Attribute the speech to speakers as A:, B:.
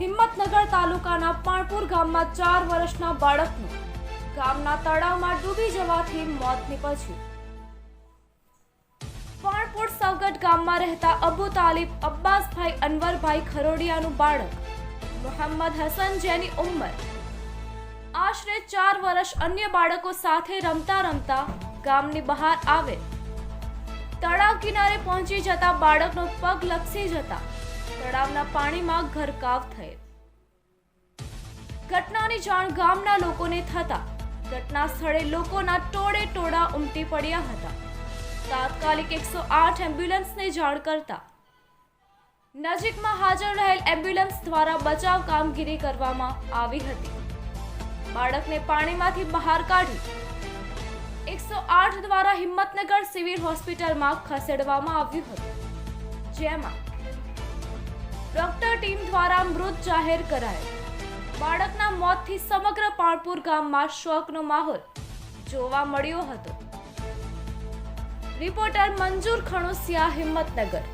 A: તાલુકાના પાણપુર ગામમાં ચાર વર્ષના બાળકનું ગામના તળાવમાં ડૂબી જવાથી મોત નીપજ્યું. પાણપુર સવગટ ગામમાં રહેતા અબુ તાલિબ, અબ્બાસભાઈ અનવરભાઈ ખરોડિયાનું બાળક મોહમ્મદ હસન જેની ઉંમર. આશરે ચાર વર્ષ અન્ય બાળકો સાથે રમતા રમતા ગામની બહાર આવે. તળાવ કિનારે પહોંચી જતા બાળકનો પગ લપસી જતા તળાવના પાણીમાં ઘરકાવ થયેલ ઘટનાની જાણ ગામના લોકોને થતા ઘટના સ્થળે લોકોના ટોળે ટોળા ઉમટી પડ્યા હતા. તાત્કાલિક એકસો આઠ એમ્બ્યુલન્સને જાણ કરતા નજીકમાં હાજર રહેલ એમ્બ્યુલન્સ દ્વારા બચાવ કામગીરી કરવામાં આવી હતી. બાળકને પાણીમાંથી બહાર કાઢી એકસો આઠ દ્વારા હિંમતનગર સિવિલ હોસ્પિટલમાં ખસેડવામાં આવ્યું હતું. જેમાં ડોક્ટર ટીમ દ્વારા મૃત જાહેર કરાયો. બાળકના મોતથી સમગ્ર પાણપુર ગામમાં શોકનો માહોલ જોવા મળ્યો હતો. રિપોર્ટર મંજૂર ખણુસિયા, હિંમતનગર.